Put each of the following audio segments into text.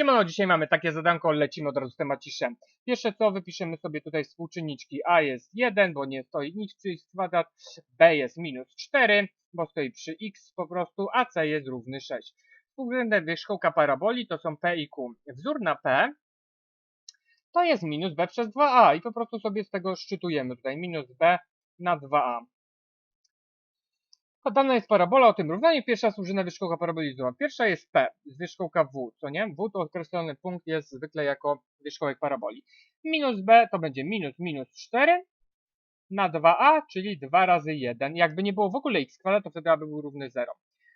Siemano, dzisiaj mamy takie zadanko, lecimy od razu z temaciszem. Pierwsze co, wypiszemy sobie tutaj współczynniki. A jest 1, bo nie stoi nic przy x kwadrat. B jest minus 4, bo stoi przy x po prostu, a C jest równy 6. Współrzędne wierzchołka paraboli to są P i Q. Wzór na P to jest minus B przez 2a i po prostu sobie z tego szczytujemy tutaj minus B na 2a. Podana jest parabola o tym równaniu. Pierwsza służyna wierzchołka paraboli zła. Pierwsza jest P z wierzchołka W, co nie? W to określony punkt jest zwykle jako wierzchołek paraboli. Minus B to będzie minus minus 4 na 2a, czyli 2 razy 1. Jakby nie było w ogóle x kwadrat, to wtedy aby był równy 0.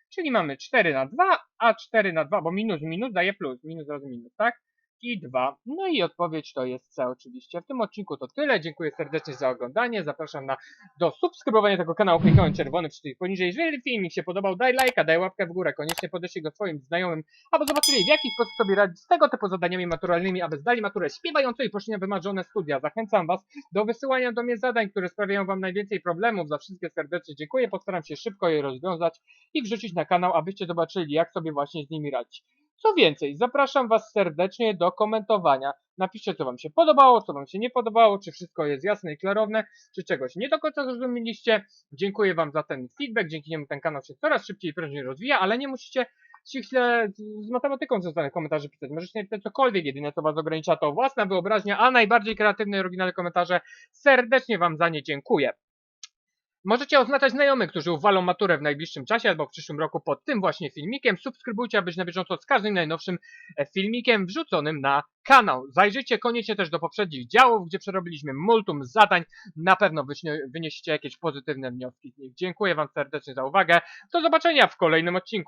Czyli mamy 4 na 2, a 4 na 2, bo minus minus daje plus. Minus razy minus, tak? I 2. No i odpowiedź to jest C oczywiście. W tym odcinku to tyle. Dziękuję serdecznie za oglądanie. Zapraszam na, do subskrybowania tego kanału klikając czerwony przycisk poniżej. Jeżeli filmik się podobał, daj lajka, daj łapkę w górę. Koniecznie podeślij go swoim znajomym, aby zobaczyli w jaki sposób sobie radzić z tego typu zadaniami maturalnymi, aby zdali maturę śpiewająco i poszli na wymarzone studia. Zachęcam Was do wysyłania do mnie zadań, które sprawiają Wam najwięcej problemów. Za wszystkie serdecznie dziękuję. Postaram się szybko je rozwiązać i wrzucić na kanał, abyście zobaczyli jak sobie właśnie z nimi radzić. Co więcej, zapraszam Was serdecznie do komentowania. Napiszcie, co Wam się podobało, co Wam się nie podobało, czy wszystko jest jasne i klarowne, czy czegoś nie do końca zrozumieliście. Dziękuję Wam za ten feedback, dzięki niemu ten kanał się coraz szybciej i prężniej rozwija, ale nie musicie ściśle z matematyką związanych komentarzy pisać. Możecie napisać cokolwiek, jedyne co Was ogranicza to własna wyobraźnia, a najbardziej kreatywne i oryginalne komentarze. Serdecznie Wam za nie dziękuję. Możecie oznaczać znajomych, którzy uwalą maturę w najbliższym czasie albo w przyszłym roku pod tym właśnie filmikiem. Subskrybujcie, aby być na bieżąco z każdym najnowszym e, filmikiem wrzuconym na kanał. Zajrzyjcie koniecznie też do poprzednich działów, gdzie przerobiliśmy multum zadań. Na pewno wyniesiecie jakieś pozytywne wnioski z nich. Dziękuję Wam serdecznie za uwagę. Do zobaczenia w kolejnym odcinku.